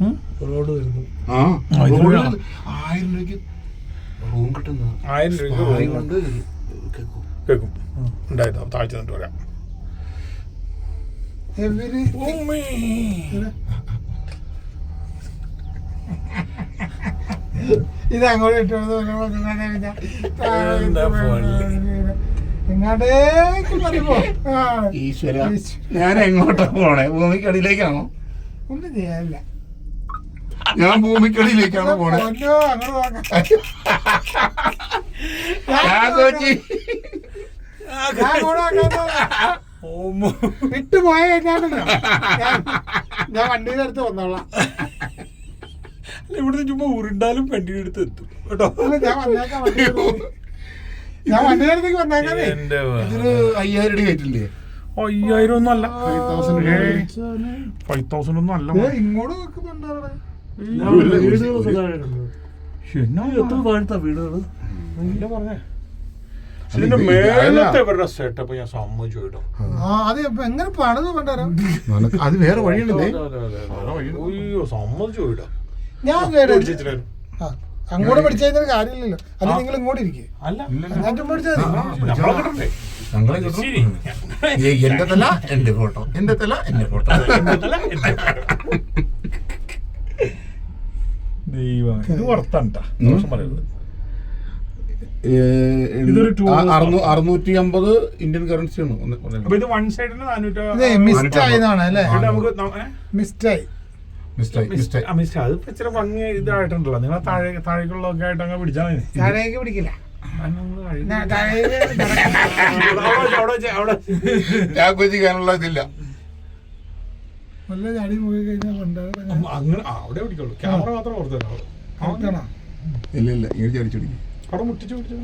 Road വരുന്നു. ആയിരം രൂപയ്ക്ക് റൂം കിട്ടുന്ന ആയിരം രൂപയ്ക്ക് കൊണ്ട് കേൾക്കും. കേൾക്കും. ഉണ്ടായിരുന്നു. താഴ്ച നിന്നിട്ട് വരാം. ഇത് അങ്ങോട്ട് ഇട്ടു ഈശ്വര. ഞാൻ എങ്ങോട്ടാ പോണേ? ഭൂമിക്കടിയിലേക്കാണോ? ഒന്നും ചെയ്യാനില്ല. ഞാൻ ഭൂമിക്കടിയിലേക്കാണ് പോണേ? പൊന്നോ, അങ്ങോട്ട് നോക്കാം. ഞാൻ കോച്ചി വണ്ടിയുടെ അടുത്ത് വന്നോളാം. അല്ല, ഇവിടുന്ന് ചുമ്മാ ഉരുണ്ടാലും വണ്ടിയുടെ അടുത്ത് എത്തും. കേട്ടോ? ഞാൻ വന്നേക്കാം. ഞാൻ വണ്ടിയുടെ അടുത്തേക്ക് വന്നേക്കാന്നേ ഇതിന് അയ്യായിരം അടി കയറ്റില്ലേ? അയ്യായിരം ഒന്നും അല്ല. 5,000 തൗസൻഡ് ഫൈവ് തൗസൻഡ് ഒന്നും അല്ല ഇങ്ങോട്ട് നോക്കുന്നുണ്ടോ അവിടെ? വീടുകളൊക്കെ താഴെ ഉണ്ട്. എന്നാ എത്ര താഴത്താ വീടുകൾ? ഇല്ല പറഞ്ഞേ? അല്ല, ഇതിന്റെ ഇത് മേലത്തെ ഇവരുടെ സെറ്റപ്പ് ഞാൻ സമ്മതിച്ചു കേട്ടോ. ആ. അത് ഇപ്പൊ എങ്ങനെ പണിത് കൊണ്ടുവരാം? നിനക്ക് അത് വേറെ വഴിയുണ്ടല്ലേ അയ്യോ സമ്മതിച്ചു കേട്ടോ. ഞാൻ കേട്ടു പിടിച്ചിട്ടായിരുന്നു. ആ, അങ്ങോട്ട് പഠിച്ചതിന് കാര്യമില്ലല്ലോ. അല്ല നിങ്ങൾ ഇങ്ങോട്ട് ഇരിക്കേ. അല്ല. എന്നിട്ടും പഠിച്ചാൽ മതി. നമ്മളെ കിട്ടണ്ടേ? ഞങ്ങളെ കിട്ടും. ശരി. ഏയ്, എന്റെ തല എന്റെ ഫോട്ടോ. എന്റെ തല എന്റെ ഫോട്ടോ. ദൈവം ഇത്. ദോഷം പറയരുത്. അറുന്നൂറ്റി അമ്പത് ഇന്ത്യൻ കറൻസി ആണ്. ഇത് വൺ സൈഡിന് മിസ്റ്റ് ആയതാണ് അല്ലേ? മിസ്റ്റായി അത് ഇച്ചിരി ഭംഗി ഇതായിട്ടുണ്ടല്ലോ. നിങ്ങൾ താഴെ താഴേക്കുള്ളതൊക്കെ ആയിട്ട് അങ്ങ് പിടിച്ചാൽ താഴേക്ക് പിടിക്കില്ല. ഞാൻ കൊച്ചിക്കാനുള്ള ഇതില്ല. അങ്ങനെ അവിടെ പിടിക്കുള്ളൂ. ക്യാമറ മാത്രം കറക്റ്റാണോ ഇല്ല ഇല്ല ഇങ്ങനെ അവിടെ മുട്ടിച്ച് പിടിച്ചു?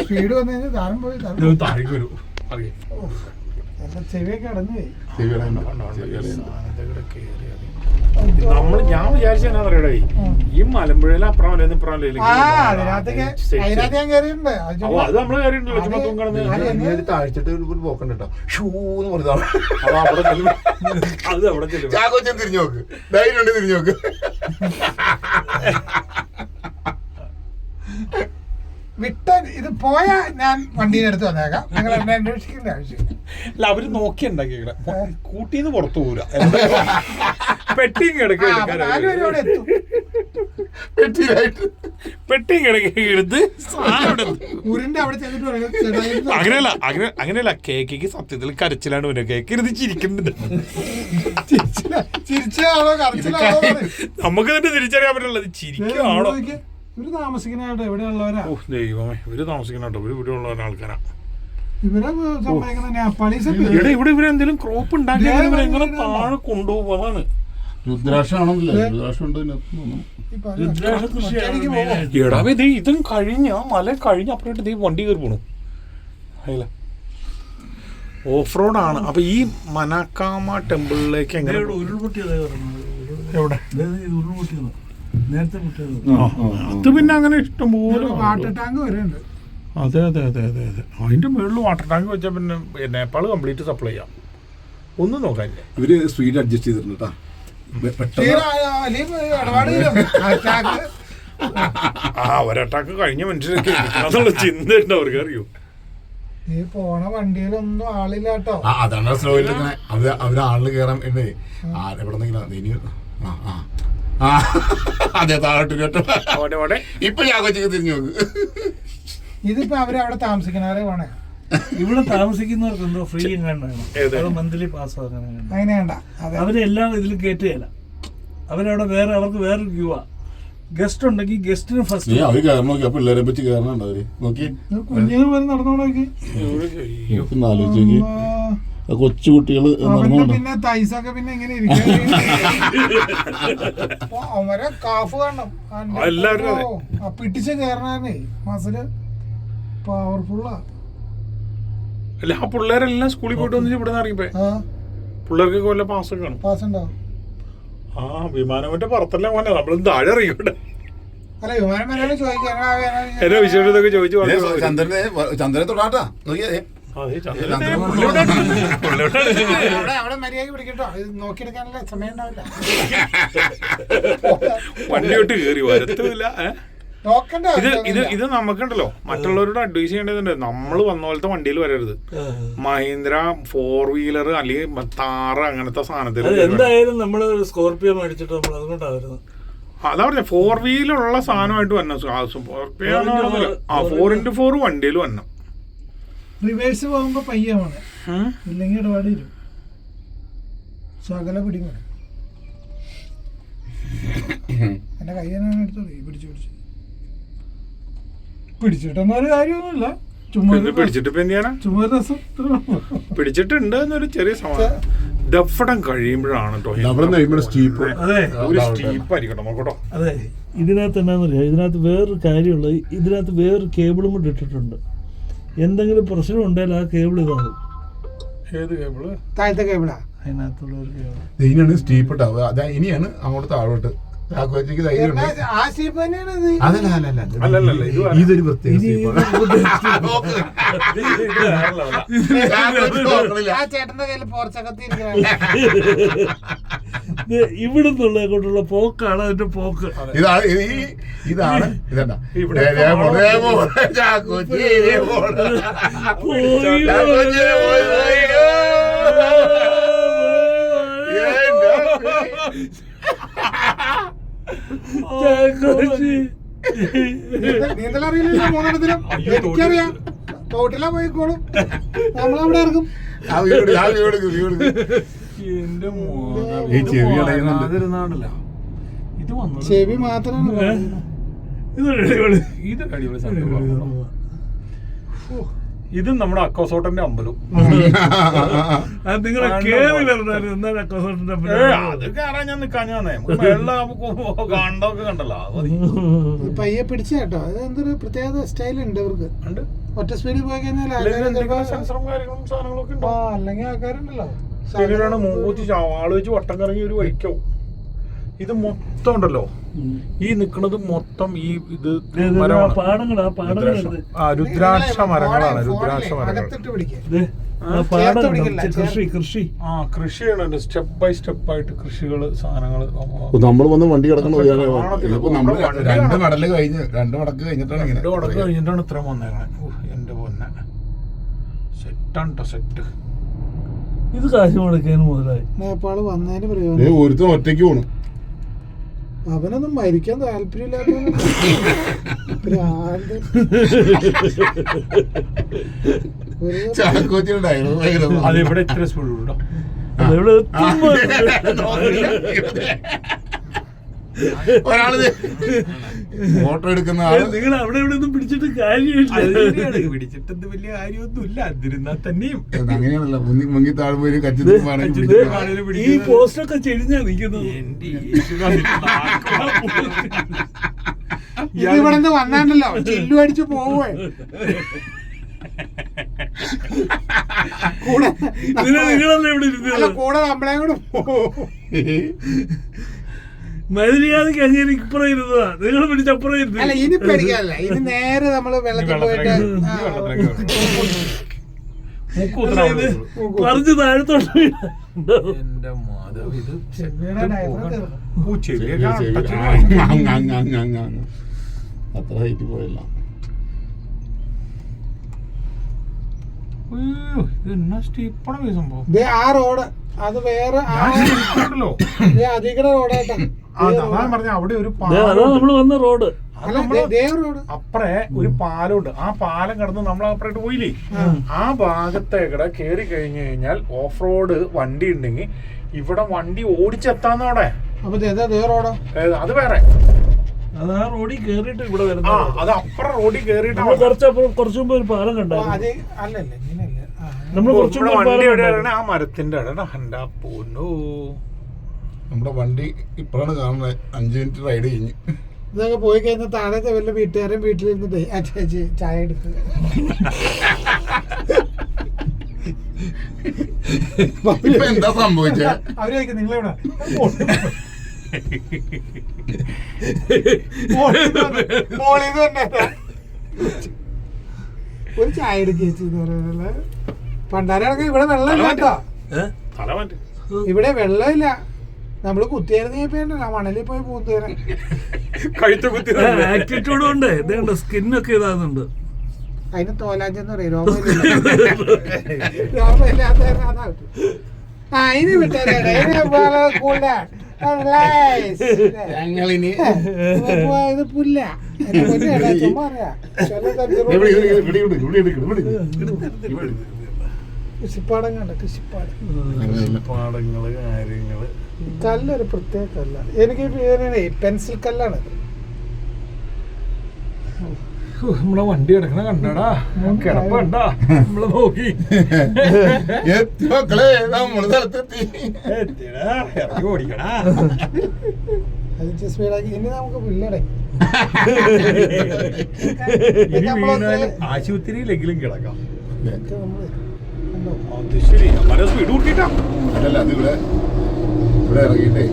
സ്പീഡ് വന്നു കഴിഞ്ഞാൽ താരം പോയി താരം ഇത് താഴേക്ക് വരൂ. അറിയാം എന്റെ ചെവിയൊക്കെ അടഞ്ഞു പോയി. ചെവിയുടെ നമ്മൾ ഞാൻ വിചാരിച്ച എന്നാ പറയടേ ഈ മലമ്പുഴയിലെ അപ്പുറം ഇപ്പുറം കയറിയിട്ടുണ്ട് അത് ചുമ്മാ- നമ്മൾ കയറിയിട്ടുണ്ടല്ലോ താഴ്ചട്ട് ഒരു പോക്കണ്ട കേട്ടോ ഷൂന്ന് പറഞ്ഞതാണ് അത് അവിടെ ചാക്കോച്ചൻ തിരിഞ്ഞു നോക്ക്. ധൈര്യം ഉണ്ട് തിരിഞ്ഞു നോക്ക്. വിട്ട ഇത് പോയാ ഞാൻ വണ്ടീനെ അടുത്ത് വന്നേക്കാം. നിങ്ങൾ എന്നെ അന്വേഷിക്കേണ്ട ആവശ്യമില്ല. അല്ല അവർ നോക്കി ഉണ്ടാക്കിയേക്കണ. കൂട്ടിന്ന് പുറത്തു പോരാ പെട്ടിയും കിടക്കുക ആ, അപ്പൊ നാലുപേരും അവിടെ എത്തും പെട്ടിയിലായിട്ട് പെട്ടിയും കിടക്കുക എടുത്ത് സാധനം ഇവിടെ എത്തും. അവിടെ ചെന്നിട്ട് പറയും, ചേട്ടാ, ഇത് അങ്ങനെയല്ല അങ്ങനെ അങ്ങനെയല്ല കേക്കിക്ക് സത്യത്തിൽ കരച്ചിലാണ് വരിക കേക്ക് ഇരുന്ന് ചിരിക്കുന്നുണ്ട്. നമുക്ക് തന്നെ തിരിച്ചറിയാൻ പറ്റുള്ളത് ചിരിക്കാണോ ചിരിക്കുകയാണോ ഇവർ താമസിക്കുന്നതായിട്ട് എവിടെയുള്ളവരാ ഓ ദൈവമേ ഇവർ താമസിക്കുന്നതായിട്ടോ ഇവർ ഇവിടെ ഉള്ള ആൾക്കാരാ. ഇവരെ സമ്മതിക്കുന്ന നേപ്പാളീസ് അല്ലേ? ഇവിടെ ഇവിടെ ഇവർ എന്തെങ്കിലും ക്രോപ്പ് ഉണ്ടാക്കിയാൽ ഇവരെങ്ങനെ താഴെ കൊണ്ടുപോകാണ് രുദ്രാക്ഷമാണെന്നില്ല എടാ ഇത് ഇതും കഴിഞ്ഞ മല കഴിഞ്ഞ അപ്പുറമായിട്ട് ഇത് വണ്ടി കയറി പോണു. അല്ല ഓഫ് റോഡ് ആണ് അപ്പൊ ഈ മനാക്കാമ ടെമ്പിളിലേക്ക് എങ്ങനെ എവിടെ? അത് പിന്നെ അങ്ങനെ ഇഷ്ടംപോലെ വാട്ടർ ടാങ്ക് വരെ ഉണ്ട് അതെ അതെ അതെ അതെ അതെ. അതിന്റെ മുകളിൽ വാട്ടർ ടാങ്ക് വെച്ചാൽ പിന്നെ നേപ്പാൾ കംപ്ലീറ്റ് സപ്ലൈ ചെയ്യാം. ഒന്നും നോക്കാനില്ല. ഇവർ സ്പീഡ് അഡ്ജസ്റ്റ് ചെയ്തിട്ടുണ്ട് കേട്ടാ ആ ഒരട്ടാക്ക് കഴിഞ്ഞ മനുഷ്യരൊക്കെ എന്നുള്ള ചിന്ത ഉണ്ട് അവർക്ക് അറിയൂ? നീ പോണ വണ്ടിയിലൊന്നും ആളില്ല കേട്ടോ. ആ അതാണ് സ്ലോയിൽ അവർ അവർ ആളിൽ കയറാൻ എന്നേ ആ എവിടെ ആ ആ ആ. അതെ താഴോട്ട് കേട്ടോ. ഇപ്പൊ ഞാൻ കൊച്ചിക്ക് തിരിഞ്ഞു നോക്ക്. ഇതിപ്പോ അവരവിടെ അവിടെ താമസിക്കണവരെ വേണേ ഇവിടെ താമസിക്കുന്നവർക്ക് എന്തോ ഫ്രീ എങ്ങാണ്ടാണ് ഏത്? അത് മന്ത്ലി പാസ് അങ്ങനെ അങ്ങനെ വേണ്ട. അതെ. അവരെല്ലാം ഇതിലും കയറ്റുകയല്ല അവരവിടെ വേറെ അവർക്ക് വേറൊരു ക്യൂ ആ. ഗസ്റ്റ് ഉണ്ടെങ്കിൽ ഗസ്റ്റിന് ഫസ്റ്റ് അവർ കയറണം നോക്കി. അപ്പൊ പിള്ളേരെ പറ്റി കയറണുണ്ട് അവർ? നോക്കി. കുഞ്ഞിന് നോക്കി. ആ കൊച്ചു കുട്ടികൾ പിന്നെ തൈസൊക്കെ പിന്നെ ഇങ്ങനെ ഇരിക്കും അവരെ കാഫ് കാണണം. പിടിച്ച് കയറണേ മസിൽ പവർഫുള്ളാ അല്ല ആ പിള്ളേരെല്ലാം സ്കൂളിൽ പോയിട്ട് വന്നിട്ട് ഇവിടെ നിന്ന് ഇറങ്ങിപ്പോ ആ. പിള്ളേർക്ക് വല്ല പാസ് കാണും പാസ് ഉണ്ടോ ആ വിമാനം മറ്റേ പുറത്തല്ല പോലെ നമ്മൾ താഴെ ഇറങ്ങിവിടെ എന്നെ വിശേഷത്തൊക്കെ ചോദിച്ചു ചന്ദ്രനെ ചന്ദ്രനെ തൊടാട്ടാ വണ്ടിയോട്ട് കേറി വരത്തുമില്ല ഏ? ഇത് ഇത് ഇത് നമുക്കുണ്ടല്ലോ. മറ്റുള്ളവരോട് അഡ്വൈസ് ചെയ്യേണ്ടതുണ്ട്. നമ്മൾ വന്ന പോലത്തെ വണ്ടിയിൽ വരരുത്. മഹീന്ദ്ര ഫോർ വീലർ അല്ലെങ്കിൽ താറ അങ്ങനത്തെ സാധനത്തിൽ എന്തായാലും നമ്മൾ സ്കോർപിയോ മേടിച്ചിട്ട് നമ്മൾ അതുകൊണ്ടാണ് വരുന്നത് അതാ പറഞ്ഞ ഫോർ വീലുള്ള സാധനമായിട്ട് വരണം. സ്കോർപിയോ ആ ഫോർ ഇന്റു ഫോർ വണ്ടിയിൽ വരണം. റിവേഴ്സ് പോകുമ്പോ ഉം. ഇല്ലെങ്കിൽ ഇടപാട് വരും. ശകല പിടിക്കും എന്റെ കൈ തന്നെ എടുത്തോളൂ. പിടിച്ചു പിടിച്ചു. പിടിച്ചിട്ടൊന്നും ഒരു കാര്യമൊന്നുമില്ല. ചുമ്മാ പിടിച്ചിട്ട് ഇപ്പൊ എന്ത് ചെയ്യാനാ ചുമ്മാ ഒരു രസം. ഇത്രേ ഉള്ളൂ. പിടിച്ചിട്ടുണ്ട് എന്നൊരു ചെറിയ സമാധാനം. ദഫടം കഴിയുമ്പോഴാണ് കേട്ടോ സ്റ്റീപ്പ്. അതെ. ഒരു സ്റ്റീപ്പ് ആയിരിക്കട്ടെ നോക്കട്ടോ അതെ. ഇതിനകത്ത് എന്നാന്നറിയാം ഇതിനകത്ത് വേറൊരു കാര്യമുള്ളത് ഇതിനകത്ത് വേറൊരു കേബിളും കൂടി ഇട്ടിട്ടുണ്ട്. എന്തെങ്കിലും പ്രശ്നം ഉണ്ടെങ്കിൽ ആ കേബിൾ ഇതാകും. ഏത് കേബിൾ? താഴത്തെ കേബിളാ? അതിനകത്തുള്ള ഒരു കേബിൾ. ഇനിയാണ് സ്റ്റീപ്പ് അതാ ഇനിയാണ് അങ്ങോട്ട് താഴോട്ട്. ധൈര്യം തന്നെയാണ്. അതല്ല ഇതൊരു പ്രത്യേക ആ ചേട്ടന്റെ കയ്യിൽ പോർച്ചകത്തി ഇവിടുന്നുള്ള കൊണ്ടുള്ള പോക്കാണ് അതിന്റെ പോക്ക്. ഇതാണ് ഈ ഇതാണ് ഇതണ്ട. ചാക്കോച്ചി. പോയി ചാക്കോച്ചി. ചാക്കോച്ചി. നീന്തലറിയില്ലല്ലോ മൂന്നെണ്ണത്തിനും എനിക്കറിയാം തോട്ടിലാ പോയിക്കോളും നമ്മളവിടെ ഇറങ്ങും ആ വീട് ആ വീട് വീട് എന്റെ ഈ ചെവി അടയുന്നുണ്ട്. അടയുന്നുണ്ടല്ലോ ഇത് വന്നത് ചെവി മാത്രമാണ്. ഇത് അടിപൊളി. ഇത് അടിപൊളി സംഭവം ഇത് നമ്മുടെ അക്കോസോട്ടന്റെ അമ്പലം നിങ്ങളെ കേറി വരണായിരുന്നു അക്കോസോട്ടന്റെ അമ്പലം? അത് കയറാൻ ഞാൻ നിക്കാൻ ഞാൻ വെള്ളം കണ്ടൊക്കെ കണ്ടല്ലോ. പയ്യെ പിടിച്ച കേട്ടോ. അത് എന്തൊരു പ്രത്യേക സ്റ്റൈൽ ഉണ്ട് ഇവർക്ക് ഒറ്റ സ്പീഡിൽ പോയി കഴിഞ്ഞാൽ അല്ലെങ്കിൽ ആൾക്കാരുണ്ടല്ലോ. ശരിയാണ് മൂത്തി ആൾ വെച്ച് വട്ടം കറങ്ങി ഒരു വഴിക്കാവും ഇത് മൊത്തം ഉണ്ടല്ലോ. ഈ നിക്കണത് മൊത്തം ഈ ഇത് മരമാണ്. ആ രുദ്രാക്ഷ. മരങ്ങളാണ് രുദ്രാക്ഷ മരങ്ങൾ. കൃഷി കൃഷി. ആ കൃഷിയാണ് സ്റ്റെപ്പ് ബൈ സ്റ്റെപ്പ് ആയിട്ട് കൃഷികൾ സാധനങ്ങൾ നമ്മൾ വന്ന് വണ്ടി. ഇപ്പൊ രണ്ട് മടൽ കഴിഞ്ഞ് രണ്ട് മടക്ക് കഴിഞ്ഞിട്ടാണ് രണ്ട് മടക്ക് കഴിഞ്ഞിട്ടാണ് ഇത്രയും വന്നേക്കണേ എന്റെ പൊന്നെ. സെറ്റാണ് സെറ്റ് ഇത് കാശ് മുടക്കാൻ മുതലായി. നേപ്പാൾ വന്നതിന് പ്രയോജനം. ഒരുത്തൻ ഒറ്റയ്ക്ക് പോണു. അവനൊന്നും മരിക്കാൻ താല്പര്യമില്ലാത്ത ഇത്ര ഒരാൾ ഫോട്ടോ എടുക്കുന്ന ആൾ. നിങ്ങൾ അവിടെ ഇവിടെ ഒന്നും പിടിച്ചിട്ട് കാര്യമില്ല. പിടിച്ചിട്ട് വലിയ കാര്യമൊന്നുമില്ല. അതിരുന്നാൽ തന്നെയും. അങ്ങനെയാണല്ലോ. മുങ്ങി മുങ്ങി താഴ്പോയി ഒരു പിടിച്ചിട്ട് ഈ പോസ്റ്റൊക്കെ ചെരിഞ്ഞാ നിൽക്കുന്നത്. ഇവിടെ നിന്ന് വന്നാണ്ടല്ലോ. ചില്ലു അടിച്ചു പോവേ. കൂടെ നിങ്ങളല്ലേ ഇവിടെ കൂടെ നമ്മളെ കൂടെ പോവും. മര്യാദയ്ക്ക് അങ്ങനെ ഇപ്പുറം ഇരുന്നതാ. നിങ്ങൾ പിടിച്ചപ്പുറം അല്ല ഇരുന്നു ഇനി പേടിക്കാനല്ല. ഇനി നേരെ നമ്മൾ വെള്ളത്തിൽ പോയിട്ട് പറഞ്ഞു താഴത്തോട്ട് വീണ. എന്റെ മാധവ് ഇത് ചെവിയുടെ diaphragm തീർന്നു. ഓ, ചെവിയൊക്കെ ശരി, ശരി. അടച്ചു ആ, പോയി. അങ്ങ്, അങ്ങ്, അങ്ങ്, അങ്ങ്, അങ്ങ്. അത്ര ഹൈറ്റ് പോയല്ല ഉയ്യോ, ഇത് എന്നാ സ്റ്റീപ്പാണ് ഈ സംഭവം ദേ ആ റോഡ് അത് വേറെ ആ ഞാൻ ശരിക്കുണ്ടല്ലോ ദേ അധികട റോഡാട്ടാ അതാ പറഞ്ഞ അവിടെ ഒരു നമ്മൾ വന്ന റോഡ്. അപ്പറേ ഒരു പാലമുണ്ട് ആ പാലം കടന്ന് നമ്മൾ അപ്പുറമായിട്ട് പോയില്ലേ? ആ. ഭാഗത്തേക്കടെ കേറി കഴിഞ്ഞു കഴിഞ്ഞാൽ ഓഫ് റോഡ് വണ്ടി ഉണ്ടെങ്കിൽ ഇവിടെ വണ്ടി ഓടിച്ചെത്താന്നോടെ അത് വേറെ. അത് ആ റോഡിൽ കേറിയിട്ട് ഇവിടെ ആ അത് അപ്പുറം റോഡിൽ കേറിയിട്ട് നമ്മൾ കുറച്ചപ്പുറം കുറച്ചു മുമ്പ് ഒരു പാലം കണ്ടായിരുന്നു. അത് അല്ലല്ല ഇങ്ങനെയല്ല. ആ, നമ്മൾ കുറച്ചു ഇവിടെ മുമ്പ് ഒരു വണ്ടി പാലം എവിടെയാണ്? ആ മരത്തിന്റെ അവിടെ എന്റെ പൊന്നോ നമ്മുടെ വണ്ടി ഇപ്പോഴാണ് കാണുന്നത്. അഞ്ചു മിനിറ്റ് റൈഡ് കഴിഞ്ഞ്. ഇതൊക്കെ പോയി കഴിഞ്ഞാൽ താഴത്തെ വല്ല വീട്ടുകാരും വീട്ടിലിരുന്നിട്ട് ചായ എടുത്ത് ഇപ്പൊ എന്താ സംഭവിച്ചേ? അവർ ചോദിക്കും നിങ്ങളെവിടെ? ഒരു ചായ എടുക്കുക ചേച്ചി പണ്ടാരടക്കം ഇവിടെ വെള്ളം കേട്ടോ. തല മാറ്റി. ഇവിടെ വെള്ളമില്ല. നമ്മൾ കുത്തിയായിരുന്നു മണലിൽ പോയി പൂന്തേരാൻ കഴുത്ത് കുത്തി ആറ്റിറ്റ്യൂഡ് ഉണ്ട് ഇതേണ്ട സ്കിന്നൊക്കെ ഇതാകുന്നുണ്ട്. അതിന് തോലാഞ്ചെന്ന് പറയും. രോഗമില്ല രോഗമില്ലാത്ത ഇനി വിട്ടേരെ. ഇനി പോലെ കൂടെ. ഞങ്ങളിനി ഇത് പുല്ല. കൃഷിപ്പാടങ്ങൾ കാര്യങ്ങൾ. കല്ലൊരു പ്രത്യേക കല്ലാണ്. എനിക്ക് പെൻസിൽ കല്ലാണ്. നമ്മളെ വണ്ടി കിടക്കണ കണ്ടടാ. കിടപ്പ് കണ്ടാ നമ്മളെ നോക്കി. എത്തി മക്കളെ നമ്മൾ സ്ഥലത്തെത്തി. ഇറങ്ങി ഓടിക്കടാ. അതിന്റെ സ്പീഡാക്കി ഇനി നമുക്ക് പുല്ലടേ ഇനി വീണാലും ആശുപത്രിയിലെങ്കിലും കിടക്കാം. അത് ശരി സ്പീഡ് കൂട്ടിട്ടാ അല്ലല്ല അത് ഇവിടെ ഇവിടെ ഇറങ്ങിയിട്ടേ.